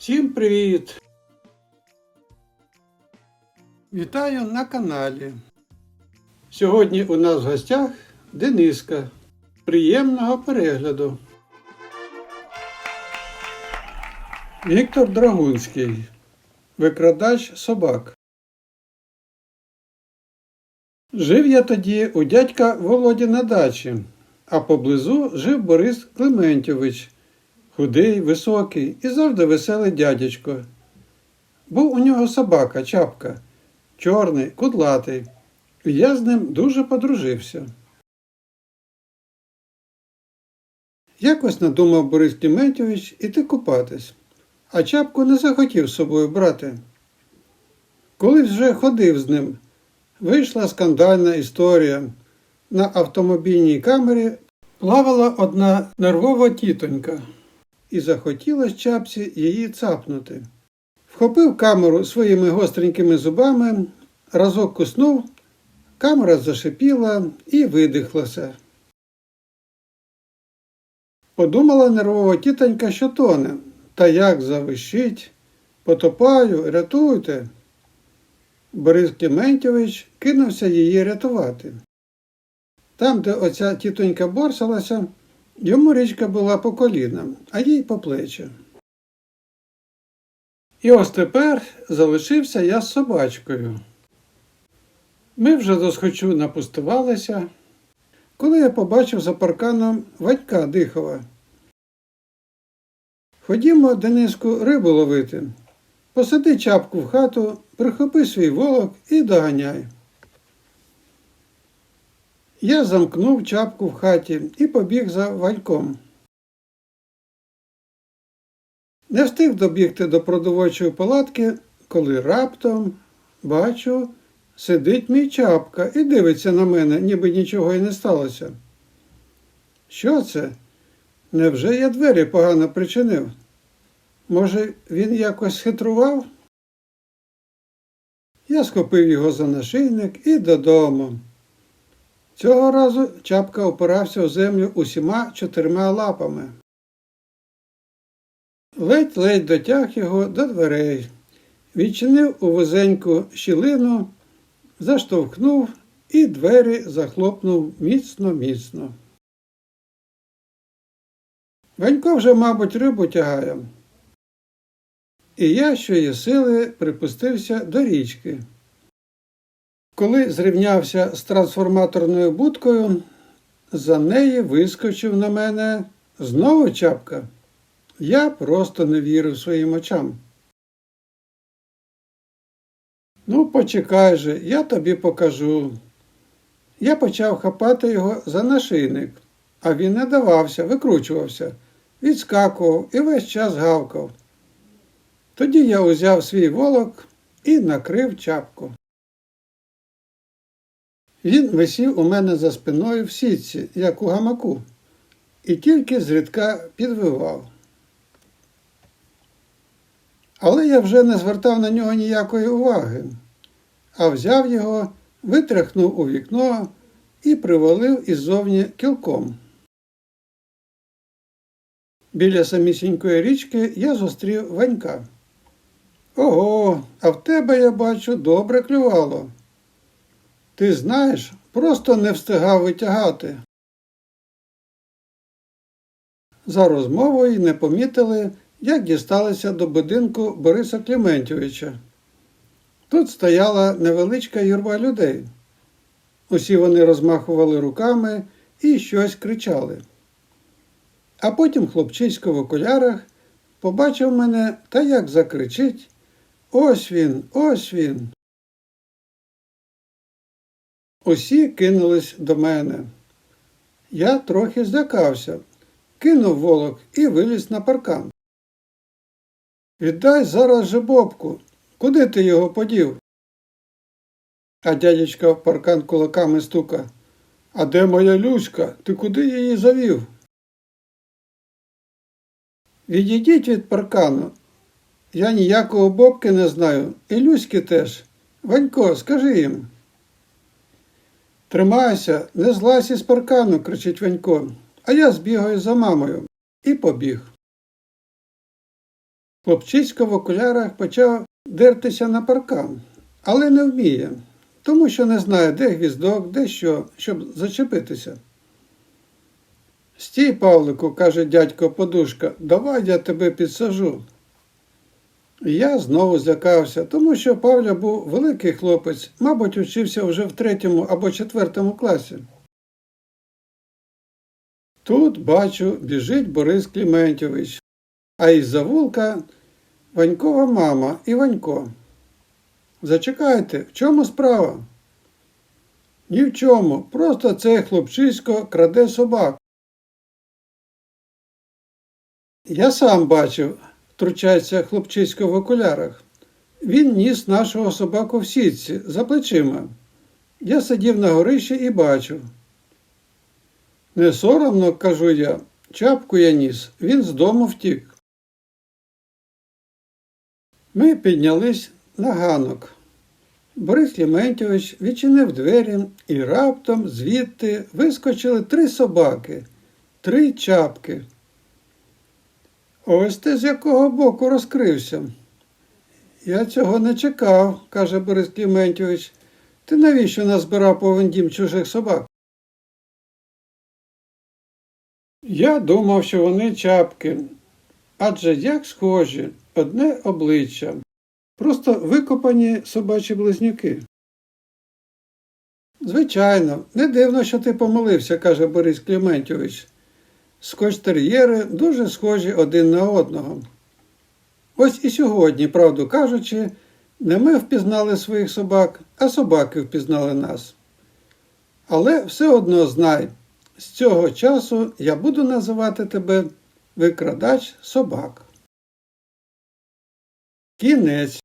Всім привіт! Вітаю на каналі. Сьогодні у нас в гостях Дениска. Приємного перегляду. Віктор Драгунський. Викрадач собак. Жив я тоді у дядька Володі на дачі, а поблизу жив Борис Клементьович, худий, високий і завжди веселий дядечко. Був у нього собака, чапка, чорний, кудлатий, і я з ним дуже подружився. Якось надумав Борис Клементьович іти купатись, а чапку не захотів з собою брати. Коли вже ходив з ним, вийшла скандальна історія. На автомобільній камері плавала одна нервова тітонька, і захотілось чапці її цапнути. Вхопив камеру своїми гостренькими зубами, разок куснув, камера зашипіла і видихлася. Подумала нервова тітонька, що тоне, та як завищить. Потопаю, рятуйте. Борис Клементьович кинувся її рятувати. Там, де оця тітонька борсалася, йому річка була по колінам, а їй по плечі. І ось тепер залишився я з собачкою. Ми вже досхочу напустувалися, коли я побачив за парканом Вадька Дихова. Ходімо, Дениску, рибу ловити. Посади чапку в хату, прихопи свій волок і доганяй. Я замкнув чапку в хаті і побіг за вальком. Не встиг добігти до продовольчої палатки, коли раптом бачу, сидить мій чапка і дивиться на мене, ніби нічого і не сталося. Що це? Невже я двері погано причинив? Може, він якось хитрував? Я схопив його за нашийник і додому. Цього разу чапка опирався у землю усіма чотирма лапами. Ледь-ледь дотяг його до дверей, відчинив у вузеньку щілину, заштовхнув і двері захлопнув міцно-міцно. Ванько вже, мабуть, рибу тягає. І я, що є сили, припустився до річки. Коли зрівнявся з трансформаторною будкою, за неї вискочив на мене знову чапка. Я просто не вірив своїм очам. Ну, почекай же, я тобі покажу. Я почав хапати його за нашийник, а він не давався, викручувався, відскакував і весь час гавкав. Тоді я узяв свій волок і накрив чапку. Він висів у мене за спиною в сітці, як у гамаку, і тільки зрідка підвивав. Але я вже не звертав на нього ніякої уваги, а взяв його, витряхнув у вікно і привалив іззовні кілком. Біля самісінької річки я зустрів Ванька. Ого, а в тебе, я бачу, добре клювало. Ти знаєш, просто не встигав витягати. За розмовою не помітили, як дісталися до будинку Бориса Клементьовича. Тут стояла невеличка юрба людей. Усі вони розмахували руками і щось кричали. А потім хлопчисько в окулярах побачив мене та як закричить Ось він, ось він. Усі кинулись до мене. Я трохи злякався, кинув волок і виліз на паркан. Віддай зараз же бобку. Куди ти його подів? А дядечка в паркан кулаками стука. А де моя Люська? Ти куди її завів? Відійдіть від паркану. Я ніякого бобки не знаю, і Люськи теж. Ванько, скажи їм. Тримайся, не злазь із паркану, кричить Ванько, а я збігаю за мамою і побіг. Хлопчисько в окулярах почав дертися на паркан, але не вміє, тому що не знає, де гвіздок, де що, щоб зачепитися. Стій, Павлику, каже дядько подушка, давай я тебе підсажу. Я знову злякався, тому що Павля був великий хлопець, мабуть, учився вже в третьому або четвертому класі. Тут, бачу, біжить Борис Кліментьович, а із завулка Ванькова мама і Ванько. Зачекайте, в чому справа? Ні в чому, просто цей хлопчисько краде собак. Я сам бачив, втручається хлопчисько в окулярах. Він ніс нашого собаку в сітці за плечима. Я сидів на горищі і бачив. Не соромно, кажу я, чапку я ніс, він з дому втік. Ми піднялись на ганок. Борис Кліментьович відчинив двері і раптом звідти вискочили три собаки, три чапки. Ось ти з якого боку розкрився. Я цього не чекав, каже Борис Кліментьович. Ти навіщо назбирав повен дім чужих собак? Я думав, що вони чапки, адже як схожі, одне обличчя, просто викопані собачі близнюки. Звичайно, не дивно, що ти помилився, каже Борис Кліментьович. Скотч-тер'єри дуже схожі один на одного. Ось і сьогодні, правду кажучи, не ми впізнали своїх собак, а собаки впізнали нас. Але все одно знай, з цього часу я буду називати тебе викрадач собак. Кінець.